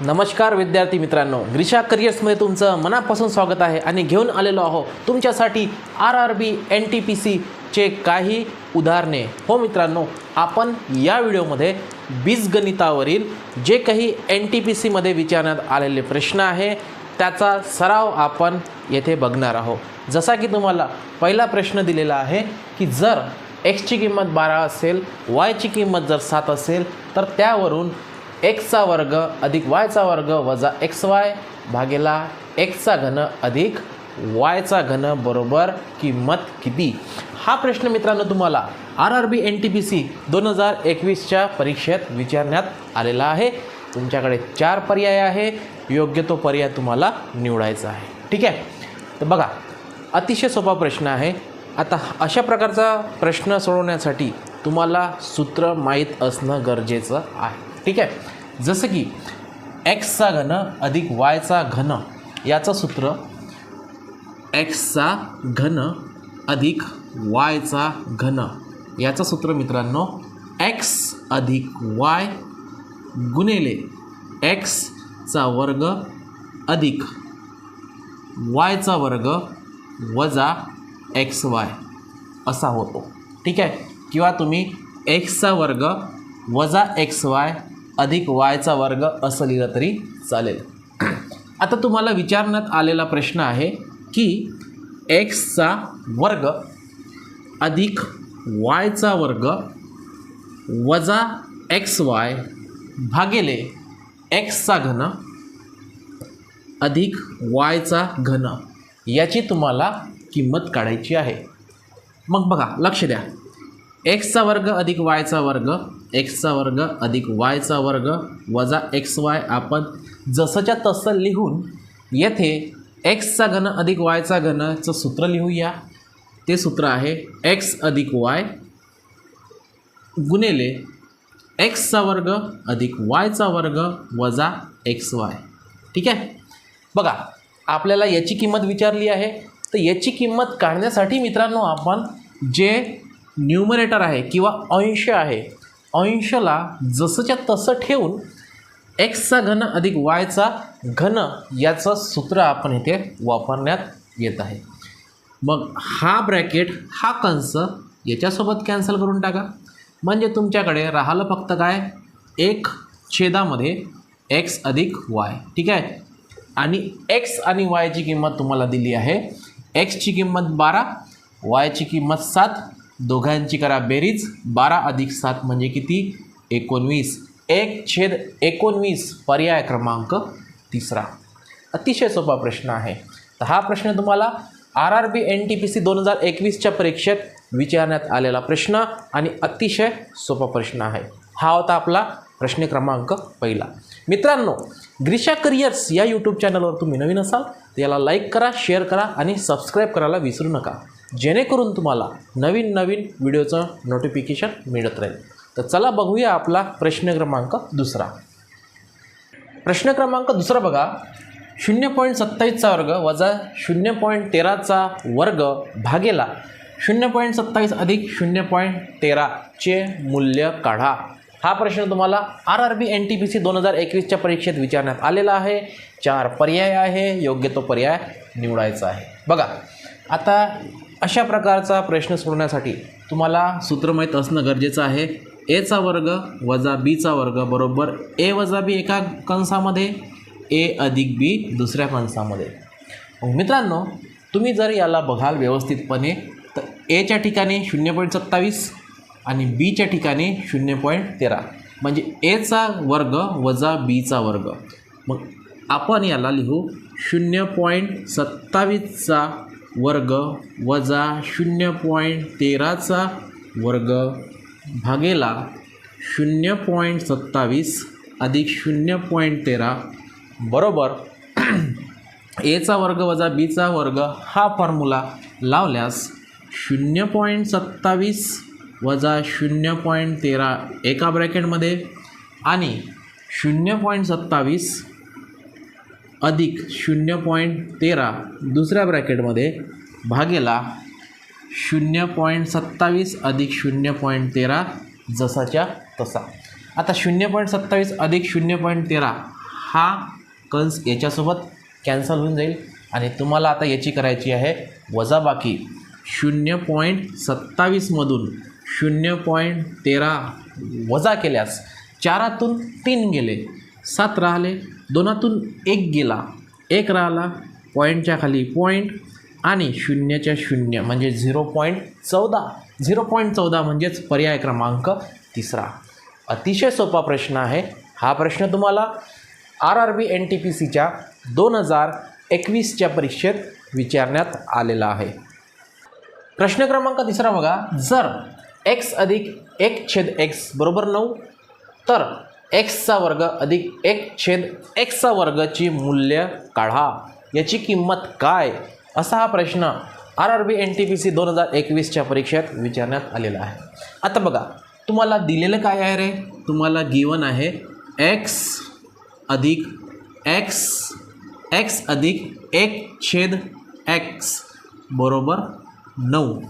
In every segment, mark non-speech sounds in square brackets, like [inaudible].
नमस्कार विद्यार्थी मित्रांनो ग्रिशा करिअर्समध्ये तुमचं मनापासून स्वागत आहे आणि घेऊन आलेलो आहो तुमच्यासाठी R R B N T P सीचे काही उदाहरणे. हो मित्रांनो आपण या व्हिडिओमध्ये बीजगणितावरील जे काही एन टी पी सीमध्ये विचारण्यात आलेले प्रश्न आहे त्याचा सराव आपण येथे बघणार आहोत. जसा की तुम्हाला पहिला प्रश्न दिलेला आहे की जर एक्सची किंमत बारा असेल वायची किंमत जर सात असेल तर त्यावरून एक्सचा वर्ग अधिक वायचा वर्ग वजा एक्स वाय भागेला एक्सचा घन अधिक वायचा घन बरोबर किंमत किती? हा प्रश्न मित्रांनो तुम्हाला R R B N T P C दोन हजार एकवीसच्या परीक्षेत विचारण्यात आलेला आहे. तुमच्याकडे चार पर्याय आहे. योग्य तो पर्याय तुम्हाला निवडायचा आहे. ठीक आहे? तर बघा अतिशय सोपा प्रश्न आहे. आता अशा प्रकारचा प्रश्न सोडवण्यासाठी तुम्हाला सूत्र माहीत असणं गरजेचं आहे. ठीक आहे? जसं की एक्सचा घन अधिक वायचा घन याचं सूत्र एक्सचा घन अधिक वायचा घन याचं सूत्र मित्रांनो एक्स अधिक वाय गुणेले एक्सचा वर्ग अधिक वायचा वर्ग वजा एक्स वाय असा होतो. ठीक आहे? किंवा तुम्ही एक्सचा वर्ग वजा एक्स वाय अधिक वायचा वर्ग असं लिहिलं तरी चालेल. आता तुम्हाला विचारण्यात आलेला प्रश्न आहे की एक्सचा वर्ग अधिक वायचा वर्ग वजा एक्स वाय भागेले एक्सचा घन अधिक वायचा घन याची तुम्हाला किंमत काढायची आहे. मग बघा लक्ष द्या. एक्सचा वर्ग अधिक वायचा वर्ग एक्सचा वर्ग अधिक वायचा वर्ग वजा एक्स वाय. आपण जसंच्या तसं लिहून येथे एक्सचा घन अधिक वायचा घनचं सूत्र लिहूया. ते सूत्र आहे एक्स अधिक वाय गुणेले एक्सचा वर्ग अधिक वायचा वर्ग वजा एक्स वाय. ठीक आहे? बघा आपल्याला याची किंमत विचारली आहे. तर याची किंमत काढण्यासाठी मित्रांनो आपण जे न्यूमरेटर आहे किंवा अंश आहे अंशला जसंच्या तसं ठेवून एक्सचा घन अधिक वायचा घन याचं सूत्र आपण इथे वापरण्यात येत आहे. मग हा ब्रॅकेट हा कंस याच्यासोबत कॅन्सल करून टाका. म्हणजे तुमच्याकडे राहिलं फक्त काय? एक छेदामध्ये एक्स अधिक वाय ठीक आहे? आणि एक्स आणि वायची किंमत तुम्हाला दिली आहे. एक्सची किंमत बारा वायची किंमत सात दोघांची करा बेरीज. बारा अधिक सात म्हणजे किती? एकोणवीस. एक छेद एकोणवीस पर्याय क्रमांक तिसरा. अतिशय सोपा प्रश्न आहे. तर हा प्रश्न तुम्हाला R R B N T P C दोन हजार एकवीसच्या परीक्षेत विचारण्यात आलेला प्रश्न आणि अतिशय सोपा प्रश्न आहे. हा होता आपला प्रश्न क्रमांक पहिला. मित्रांनो ग्रिशा करिअर्स या यूट्यूब चॅनलवर तुम्ही नवीन असाल तर याला लाईक करा शेअर करा आणि सबस्क्राईब करायला विसरू नका. जेणेकरून तुम्हाला नवीन नवीन व्हिडिओचं नोटिफिकेशन मिळत राहील. तर चला बघूया आपला प्रश्न क्रमांक दुसरा. प्रश्न क्रमांक दुसरा बघा. शून्य पॉईंट सत्तावीसचा वर्ग वजा शून्य पॉईंट तेराचा वर्ग भागेला शून्य पॉईंट सत्तावीस अधिक शून्य पॉईंट तेराचे मूल्य काढा. हा प्रश्न तुम्हाला R R B N T P C दोन हजार एकवीसच्या परीक्षेत विचारण्यात आलेला आहे. चार पर्याय आहे. योग्य तो पर्याय निवडायचा आहे. बघा. आता अशा प्रकारचा प्रश्न सोडवण्यासाठी तुम्हाला सूत्र माहीत असणं गरजेचं आहे. एचा वर्ग वजा बीचा वर्ग बरोबर ए वजा बी एका कंसामध्ये ए अधिक बी दुसऱ्या कंसामध्ये. मित्रांनो तुम्ही जर याला बघाल व्यवस्थितपणे तर एच्या ठिकाणी शून्य पॉईंट सत्तावीस आणि बीच्या ठिकाणी शून्य पॉईंट तेरा. म्हणजे एचा वर्ग वजा बीचा वर्ग. मग आपण याला लिहू शून्य पॉईंट सत्तावीसचा वर्ग वजा शून्य पॉईंट तेराचा वर्ग भागेला शून्य पॉईंट सत्तावीस अधिक शून्य पॉईंट तेरा बरोबर [clears throat] एचा वर्ग वजा बीचा वर्ग हा फॉर्म्युला लावल्यास शून्य पॉईंट सत्तावीस वजा शून्य पॉईंट तेरा एका ब्रॅकेटमध्ये आणि शून्य पॉईंट सत्तावीस अधिक शून्य पॉईंट तेरा दुसऱ्या ब्रॅकेटमध्ये भागेला शून्य पॉईंट सत्तावीस अधिक शून्य पॉईंट तेरा जसाच्या तसा. आता शून्य पॉईंट सत्तावीस अधिक शून्य पॉईंट तेरा हा कंस याच्यासोबत कॅन्सल होऊन जाईल आणि तुम्हाला आता याची करायची आहे वजाबाकी. शून्य पॉईंट सत्तावीसमधून शून्य पॉईंट तेरा वजा केल्यास चारातून तीन गेले सात राहिले दोनातून एक गेला एक राहिला पॉईंटच्या खाली पॉईंट आणि शून्यच्या शून्य म्हणजे झिरो पॉईंट चौदा. झिरो पॉईंट चौदा म्हणजेच पर्याय क्रमांक तिसरा. अतिशय सोपा प्रश्न आहे. हा प्रश्न तुम्हाला R R B N T P सीच्या दोन हजार एकवीसच्या परीक्षेत विचारण्यात आलेला आहे. प्रश्न क्रमांक तिसरा बघा. जर एक्स अधिक एक छेद एक्स बरोबर नऊ तर एक्सचा वर्ग अधिक एक छेद एक्सचा वर्गची मूल्य काढा. याची किंमत काय? असा हा प्रश्न R R B N T P C दोन हजार एकवीसच्या परीक्षेत विचारण्यात आलेला आहे. आता बघा तुम्हाला दिलेलं काय आहे रे? तुम्हाला गिवन आहे एक्स अधिक एक्स एक्स अधिक एक छेद एक्स बरोबर नऊ.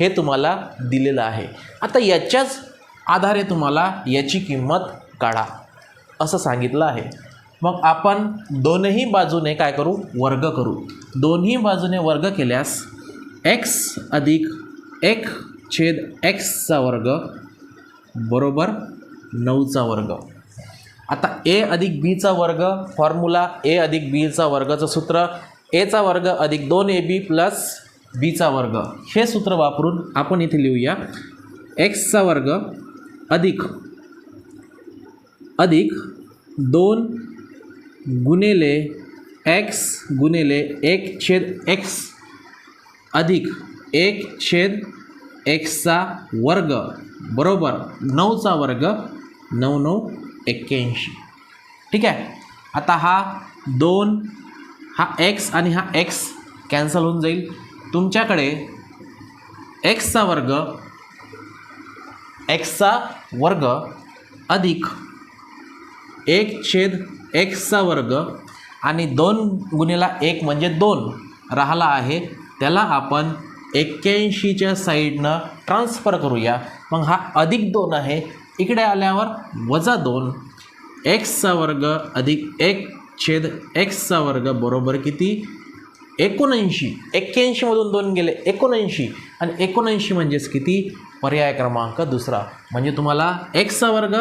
हे तुम्हाला दिलेलं आहे. आता याच्याच आधारे तुम्हाला याची किंमत काढा. असं सांगितलं आहे. मग आपण दोनही बाजूने काय करू? वर्ग करू. दोन्ही बाजूने वर्ग केल्यास एक्स अधिक एक छेद एक्सचा वर्ग बरोबर नऊचा वर्ग. आता ए अधिक बीचा वर्ग फॉर्म्युला ए अधिक बीचा वर्गाचं सूत्र एचा वर्ग अधिक दोन ए बी प्लस बीचा वर्ग. हे सूत्र वापरून आपण इथे लिहूया. एक्सचा वर्ग अधिक अधिक दोन गुणिले एक्स गुणिले एक छेद एक्स अधिक एक छेद एक्सचा वर्ग बरोबर नऊचा वर्ग नऊ नऊ एक्क्याऐंशी. ठीक आहे? आता हा दोन हा एक्स आणि हा एक्स कॅन्सल होऊन जाईल. तुमच्याकडे एक्सचा वर्ग एक्सचा वर्ग अधिक एक छेद एक्सचा वर्ग आणि दोन गुणिला एक म्हणजे दोन राहिला आहे. त्याला आपण एक्क्याऐंशीच्या साईडनं ट्रान्सफर करूया. मग हा अधिक दोन आहे. इकडे आल्यावर वजा दोन. एक्सचा वर्ग अधिक एक छेद एक्सचा वर्ग बरोबर किती? एकोणऐंशी. एक्क्याऐंशीमधून दोन गेले एकोणऐंशी. आणि एकोणऐंशी म्हणजेच किती? पर्याय क्रमांक दुसरा. म्हणजे तुम्हाला एक्सचा वर्ग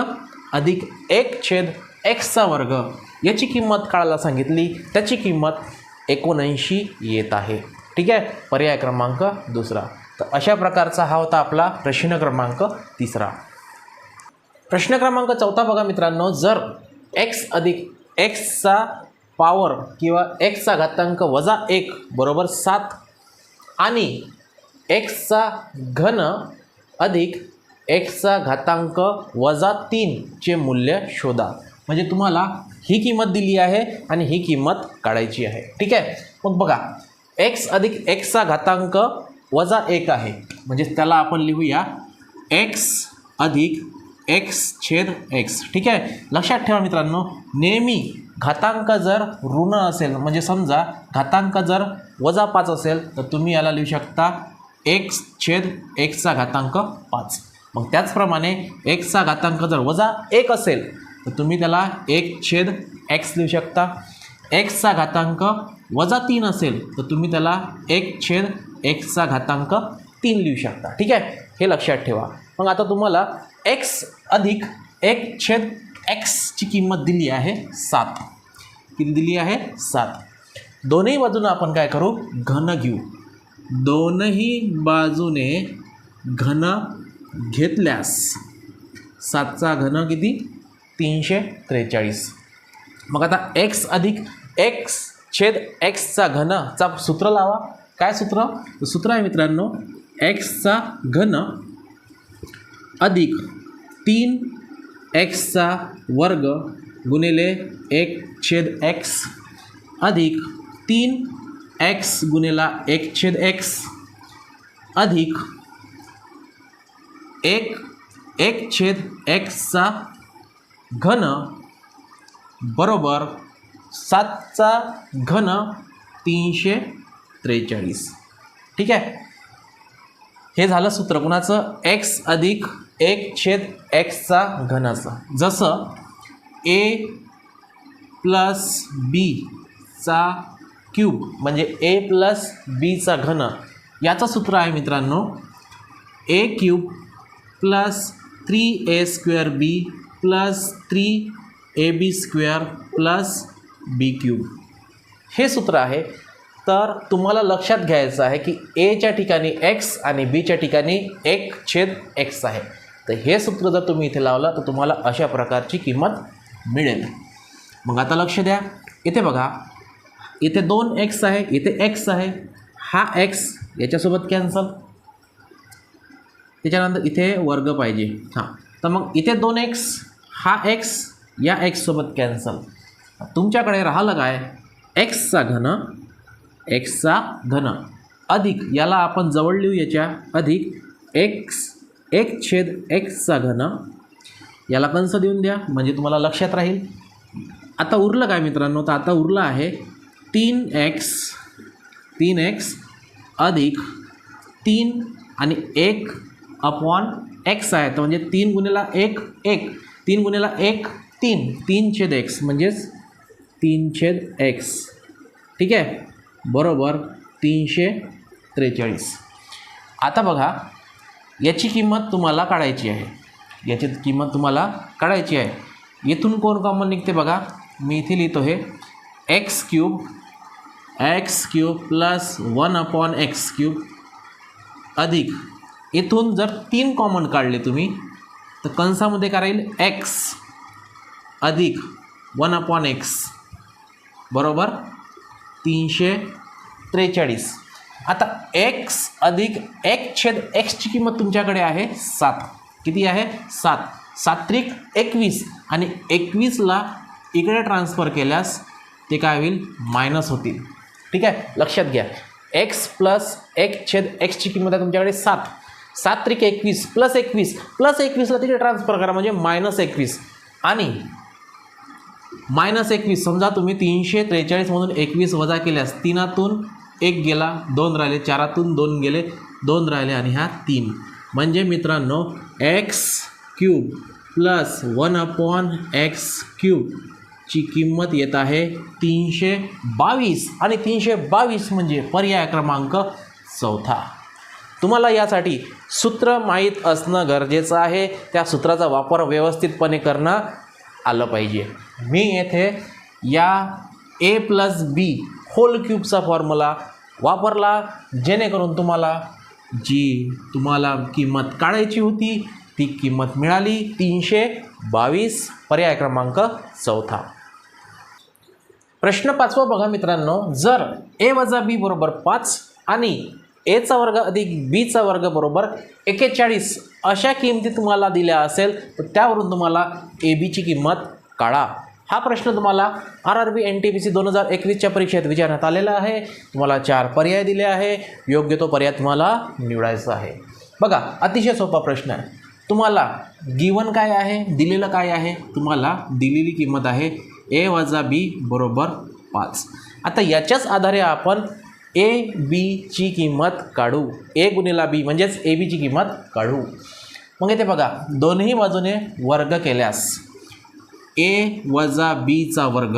अधिक एक छेद एक्सचा वर्ग. याची किंमत काढायला सांगितली. त्याची किंमत एकोणऐंशी येत आहे. ठीक आहे? पर्याय क्रमांक दुसरा. तर अशा प्रकारचा हा होता आपला प्रश्न क्रमांक तिसरा. प्रश्न क्रमांक चौथा बघा मित्रांनो. जर एक्स अधिक एक्सचा पॉवर किंवा एक्सचा घातांक वजा एक बरोबर सात आणि एक्सचा घन अधिक एक्सचा घातांक वजा तीनचे मूल्य शोधा. म्हणजे तुम्हाला ही किंमत दिली आहे आणि ही किंमत काढायची आहे. ठीक आहे? मग बघा एक्स अधिक एक्सचा घातांक वजा एक आहे. म्हणजे त्याला आपण लिहूया एक्स अधिक एक्स छेद एक्स ठीक आहे? लक्षात ठेवा मित्रांनो नेहमी घातांक जर ऋण असेल म्हणजे समजा घातांक जर वजा पाच असेल तर तुम्ही याला लिहू शकता एक्स छेद एक्सचा घातांक पाच. मग त्याचप्रमाणे एक्सचा घातांक जर वजा एक असेल तर तुम्ही त्याला एक छेद एक्स लिहू शकता. एक्सचा घातांक वजा तीन असेल तर तुम्ही त्याला एक छेद एक्सचा घातांक तीन लिहू शकता. ठीक आहे? हे लक्षात ठेवा. मग आता तुम्हाला एक्स अधिक एक छेद एक्सची किंमत दिली आहे सात. किती दिली आहे? सात. दोन्ही बाजूनं आपण काय करू? घन घेऊ. दोनही बाजूने घन घेतल्यास सातचा घन किती? तीनशे त्रेचाळीस. मग आता एक्स अधिक एक्स छेद एक्सचा घनचा सूत्र लावा. काय सूत्र? सूत्र आहे मित्रांनो एक्सचा घन अधिक तीन एक्सचा वर्ग गुणिले एक छेद एक्स अधिक तीन एक्स गुणिला एक छेद एक्स अधिक एक एक छेद एक्सचा घन बरोबर सातचा घन तीनशे त्रेचाळीस. ठीक आहे? हे झालं सूत्र कुणाचं एक्स अधिक एक छेद एक्सचा घनाचं. जसं ए प्लस बीचा क्यूब म्हणजे ए प्लस बीचा घन. याचं सूत्र आहे मित्रांनो a cube plus three a square b plus three a b square plus b cube. हे सूत्र आहे. तर तुम्हाला लक्षात घ्यायचं आहे की एच्या ठिकाणी एक्स आणि बीच्या ठिकाणी एक छेद एक्स आहे. तर हे सूत्र जर तुम्ही इथे लावलं तर तुम्हाला अशा प्रकारची किंमत मिळेल. मग आता लक्ष द्या. इथे बघा. इथे दोन एक्स आहे इथे एक्स आहे. हा एक्स याच्यासोबत कॅन्सल. त्याच्यानंतर इथे वर्ग पाहिजे. हां. तर मग इथे दोन एक्स हा एक्स या एक्ससोबत कॅन्सल तुमच्याकडे राहिलं काय? एक्सचा घन एक्सचा घन. अधिक याला आपण जवळ लिहू याच्या. अधिक एक्स एक छेद एक्सचा घन. याला कंस देऊन द्या म्हणजे तुम्हाला लक्षात राहील. आता उरलं काय मित्रांनो? तर आता उरलं आहे तीन एक्स तीन एक्स अधिक तीन आणि एक अपॉन एक्स आहे. तर म्हणजे तीन गुन्हेला एक एक. तीन गुन्हेला एक तीन. तीन छेद एक्स म्हणजेच तीन छेद एक्स ठीक आहे? बरोबर. तीनशे त्रेचाळीस. आता बघा याची किंमत तुम्हाला काढायची आहे. याची किंमत तुम्हाला काढायची आहे. इथून कोण कॉमन निघते बघा? मी इथे लिहितो हे. X cube x cube plus one upon x cube अधिक. इथून जर तीन कॉमन काढले तुम्ही तर कंसामध्ये काय राहील? एक्स अधिक वन अपॉन एक्स बरोबर तीनशे त्रेचाळीस. आता एक्स अधिक एक छेद एक्सची किंमत तुमच्याकडे आहे सात. किती आहे? सात. सात्रिक एकवीस आणि एकवीसला इकडे ट्रान्सफर केल्यास ते काय होईल? मायनस होतील. ठीक आहे? लक्षात घ्या. एक्स प्लस एक छेद एक्सची किंमत आहे तुमच्याकडे सात. सात त्रिक एकवीस प्लस एकवीस प्लस एकवीसला तिकडे ट्रान्सफर करा म्हणजे मायनस एकवीस. आणि मायनस एकवीस समजा तुम्ही तीनशे त्रेचाळीसमधून एकवीस वजा केल्यास तीनातून एक गेला दोन राहिले चारातून दोन गेले दोन राहिले आणि ह्या तीन. म्हणजे मित्रांनो x cube plus one upon x क्यूबची किंमत येत आहे तीनशे बावीस. आणि तीनशे बावीस म्हणजे पर्याय क्रमांक चौथा. तुम्हाला यासाठी सूत्र माहीत असणं गरजेचं आहे. त्या सूत्राचा वापर व्यवस्थितपणे करणं आलं पाहिजे. मी येथे या ए प्लस बी होल क्यूबचा फॉर्म्युला वापरला जेणेकरून तुम्हाला जी तुम्हाला किंमत काढायची होती ती किंमत मिळाली तीनशे बावीस पर्याय क्रमांक चौथा. प्रश्न पाचवा बघा मित्रांनो. जर ए वजा बी बरोबर पाच आणि एचा वर्ग अधिक बीचा वर्ग बरोबर एकेचाळीस अशा किमती तुम्हाला दिल्या असेल तर त्यावरून तुम्हाला ए बीची किंमत काढा. हा प्रश्न तुम्हाला R R B N T P C दोन हजार एकवीसच्या परीक्षेत विचारण्यात आलेला आहे. तुम्हाला चार पर्याय दिले आहे. योग्य तो पर्याय तुम्हाला निवडायचा आहे. बघा अतिशय सोपा प्रश्न आहे. तुम्हाला गिवन काय आहे? दिलेलं काय आहे? तुम्हाला दिलेली किंमत आहे ए वजा बी बरोबर पाच. आता याच्याच आधारे आपण ए बीची किंमत काढू. ए गुणिला बी म्हणजेच ए बीची किंमत काढू. मग येते बघा दोन्ही बाजूने वर्ग केल्यास ए वजा बीचा वर्ग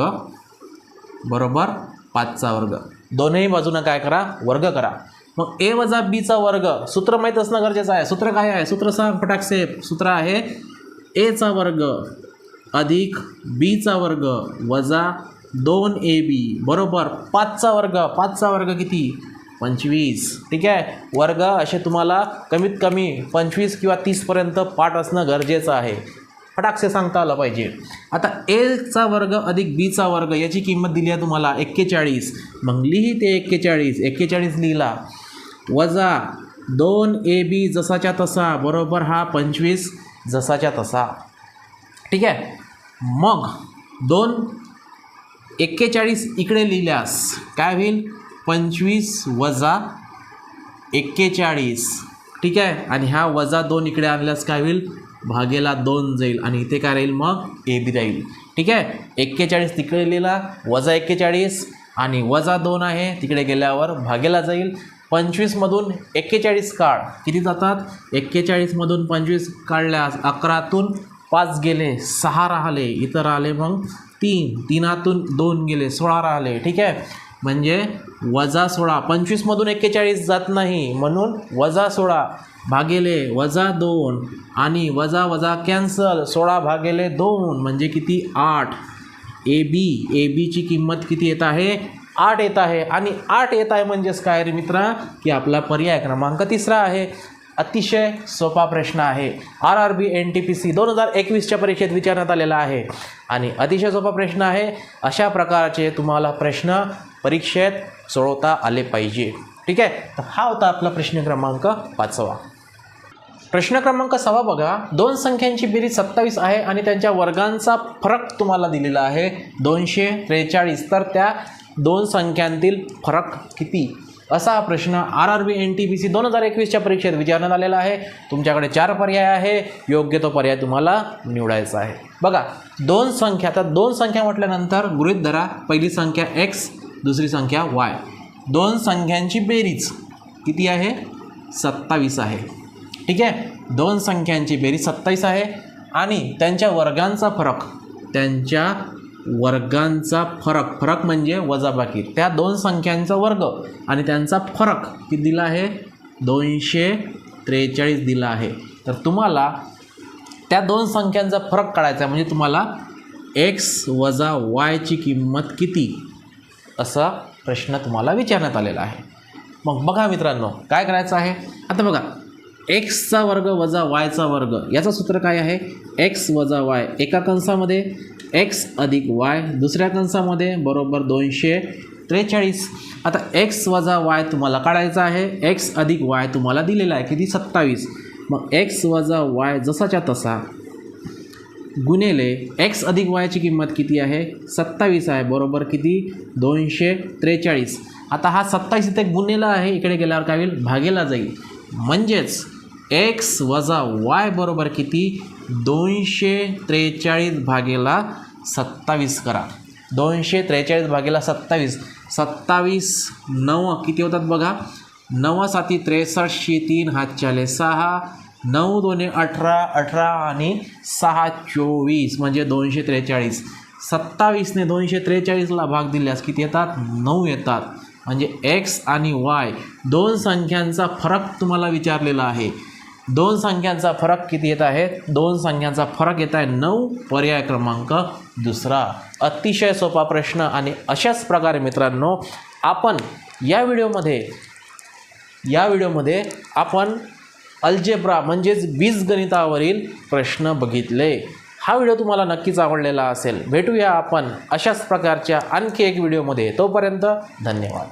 बरोबर पाचचा वर्ग. दोन्ही बाजूनं काय करा? वर्ग करा. मग ए वजा बीचा वर्ग सूत्र माहीत असणं गरजेचं आहे. सूत्र काय आहे? सूत्र सांग फटाकसे सूत्र आहे एचा वर्ग अधिक बीचा वर्ग वजा दोन ए बी बरोबर. पाचचा वर्ग पाचचा वर्ग किती? पंचवीस. ठीक आहे? वर्ग असे तुम्हाला कमीत कमी पंचवीस किंवा तीसपर्यंत पाठ असणं गरजेचं आहे. फटाकसे सांगता आलं पाहिजे. आता एचा वर्ग अधिक बीचा वर्ग याची किंमत दिली आहे तुम्हाला एक्केचाळीस. मग लिही ते एक्केचाळीस. एक्केचाळीस लिहिला. वजा दोन ए बी जसाच्या तसा बरोबर हा पंचवीस जसाच्या तसा. ठीक आहे? मग दोन एक्केचाळीस इकडे लिहिल्यास काय होईल? पंचवीस वजा एक्केचाळीस. ठीक आहे? आणि ह्या वजा दोन इकडे आणल्यास काय होईल? भागेला दोन जाईल. आणि इथे काय राहील मग? ए बी राहील. ठीक आहे? एक्केचाळीस तिकडे लिहिला वजा एक्केचाळीस. आणि वजा दोन आहे तिकडे गेल्यावर भागेला जाईल. पंचवीसमधून एक्केचाळीस काढ. किती जातात? एक्केचाळीसमधून पंचवीस काढल्यास अकरातून पाच गेले सहा राहिले इथं राहिले मग तीन. तीनातून दोन गेले सोळा राहिले. ठीक आहे? म्हणजे वजा सोळा. पंचवीसमधून एक्केचाळीस जात नाही. म्हणून वजा सोळा भागेले वजा दोन आणि वजा वजा कॅन्सल. सोळा भागेले दोन. म्हणजे किती? आठ. A B. ए बीची किंमत किती येत आहे? आठ येत आहे. आणि आठ येत आहे म्हणजेच काय रे मित्रा? की आपला पर्याय क्रमांक तिसरा आहे. अतिशय सोपा प्रश्न आहे. R R B N T P C दोन हजार एकवीसच्या परीक्षेत विचारण्यात आलेला आहे. आणि अतिशय सोपा प्रश्न आहे अशा प्रकारचे तुम्हाला प्रश्न परीक्षेत सोडवता आले पाहिजे. ठीक आहे? तर हा होता आपला प्रश्न क्रमांक पाचवा. प्रश्न क्रमांक सहा बघा. दोन संख्यांची बेरीज सत्तावीस आहे आणि त्यांच्या वर्गांचा फरक तुम्हाला दिलेला आहे. दोनशे त्रेचाळीस. तर त्या दोन संख्यांतील फरक किती? असा हा प्रश्न R R B N T B C दोन हजार एकवीसच्या परीक्षेत विचारण्यात आलेला आहे. तुमच्याकडे चार पर्याय आहे. योग्य तो पर्याय तुम्हाला निवडायचा आहे. बघा दोन संख्या आता दोन संख्या म्हटल्यानंतर गृहित धरा. पहिली संख्या एक्स दुसरी संख्या वाय दोन संख्यांची बेरीज किती आहे? सत्तावीस आहे. ठीक आहे? दोन संख्यांची बेरीज सत्तावीस आहे आणि त्यांच्या वर्गांचा फरक त्यांच्या वर्गांचा फरक. फरक म्हणजे वजाबाकी. त्या दोन संख्यांचा वर्ग आणि त्यांचा फरक किती दिला आहे? दोनशे त्रेचाळीस दिला आहे. तर तुम्हाला त्या दोन संख्यांचा फरक काढायचा आहे. म्हणजे तुम्हाला एक्स वजा वायची किंमत किती? असा प्रश्न तुम्हाला विचारण्यात आलेला आहे. मग बघा मित्रांनो काय करायचं आहे? आता बघा एक्सचा वर्ग वजा वायचा वर्ग याचं सूत्र काय आहे? एक्स वजा वाय एका कंसामध्ये एक्स अधिक वाय दुसऱ्या कंसामध्ये बरोबर दोनशे त्रेचाळीस. आता एक्स वजा वाय तुम्हाला काढायचा आहे. एक्स अधिक वाय तुम्हाला दिलेला आहे किती? सत्तावीस. मग एक्स वजा वाय जसाच्या तसा गुणेले एक्स अधिक वायची किंमत किती आहे? सत्तावीस आहे बरोबर किती? दोनशे त्रेचाळीस. आता हा सत्तावीस इथे गुन्हेला आहे इकडे गेल्यावर काय होईल? भागेला जाईल. म्हणजेच एक्स वजा वाय बरोबर किती? दोनशे त्रेचाळीस भागेला सत्तावीस करा. दोनशे त्रेचाळीस भागेला सत्तावीस. सत्तावीस नऊ किती होतात बघा? नऊ साती त्रेसष्टशे तीन हात चाले सहा नऊ दोन्ही अठरा अठरा आणि सहा चोवीस म्हणजे दोनशे त्रेचाळीस. सत्तावीसने दोनशे त्रेचाळीसला भाग दिल्यास किती येतात? नऊ येतात. म्हणजे एक्स आणि वाय दोन संख्यांचा फरक तुम्हाला विचारलेला आहे. दोन संख्यांचा फरक किती येत आहे? दोन संख्यांचा फरक येत आहे नऊ. पर्याय क्रमांक दुसरा. अतिशय सोपा प्रश्न आणि अशाच प्रकारे मित्रांनो आपण या व्हिडिओमध्ये या व्हिडिओमध्ये आपण अल्जेब्रा म्हणजेच बीजगणितावरील प्रश्न बघितले. हा व्हिडिओ तुम्हाला नक्कीच आवडलेला असेल. भेटूया आपण अशाच प्रकारच्या आणखी एक व्हिडिओमध्ये. तोपर्यंत धन्यवाद.